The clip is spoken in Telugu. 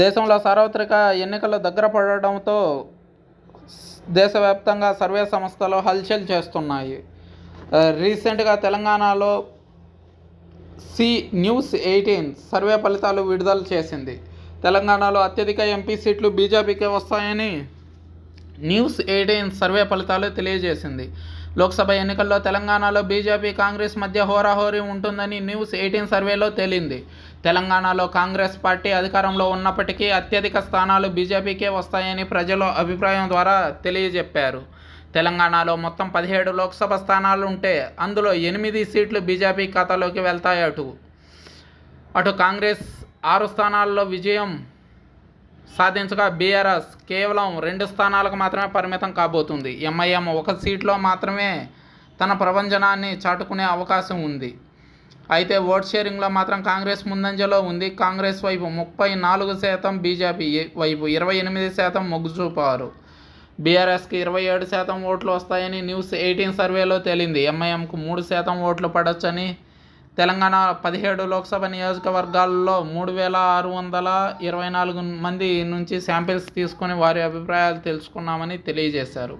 దేశంలో సార్వత్రిక ఎన్నికలు దగ్గర పడడంతో దేశవ్యాప్తంగా సర్వే సంస్థలు హల్చల్ చేస్తున్నాయి. రీసెంట్గా తెలంగాణలో సి న్యూస్ ఎయిటీన్ సర్వే ఫలితాలు విడుదల చేసింది. తెలంగాణలో అత్యధిక ఎంపీ సీట్లు బీజేపీకే వస్తాయని న్యూస్ ఎయిటీన్ సర్వే ఫలితాలు తెలియజేసింది. లోక్సభ ఎన్నికల్లో తెలంగాణలో బీజేపీ కాంగ్రెస్ మధ్య హోరాహోరీ ఉంటుందని న్యూస్ ఎయిటీన్ సర్వేలో తేలింది. తెలంగాణలో కాంగ్రెస్ పార్టీ అధికారంలో ఉన్నప్పటికీ అత్యధిక స్థానాలు బీజేపీకే వస్తాయని ప్రజల అభిప్రాయం ద్వారా తెలియజెప్పారు. తెలంగాణలో మొత్తం పదిహేడు లోక్సభ స్థానాలు ఉంటే అందులో ఎనిమిది సీట్లు బీజేపీ ఖాతాలోకి అటు అటు కాంగ్రెస్ ఆరు స్థానాల్లో విజయం సాధించగా బీఆర్ఎస్ కేవలం రెండు స్థానాలకు మాత్రమే పరిమితం కాబోతుంది. ఎంఐఎం ఒక సీట్లో మాత్రమే తన ప్రభంజనాన్ని చాటుకునే అవకాశం ఉంది. అయితే ఓట్ షేరింగ్లో మాత్రం కాంగ్రెస్ ముందంజలో ఉంది. కాంగ్రెస్ వైపు ముప్పై నాలుగు శాతం బీజేపీ వైపు ఇరవై ఎనిమిది శాతం మొగ్గు చూపారు. బీఆర్ఎస్కి ఇరవై ఏడు శాతం ఓట్లు వస్తాయని న్యూస్ ఎయిటీన్ సర్వేలో తేలింది. ఎంఐఎంకు మూడు శాతం ఓట్లు పడొచ్చని తెలంగాణ పదిహేడు లోక్సభ నియోజకవర్గాల్లో మూడు వేల ఆరు వందల ఇరవై నాలుగు మంది నుంచి శాంపిల్స్ తీసుకొని వారి అభిప్రాయాలు తెలుసుకున్నామని తెలియజేశారు.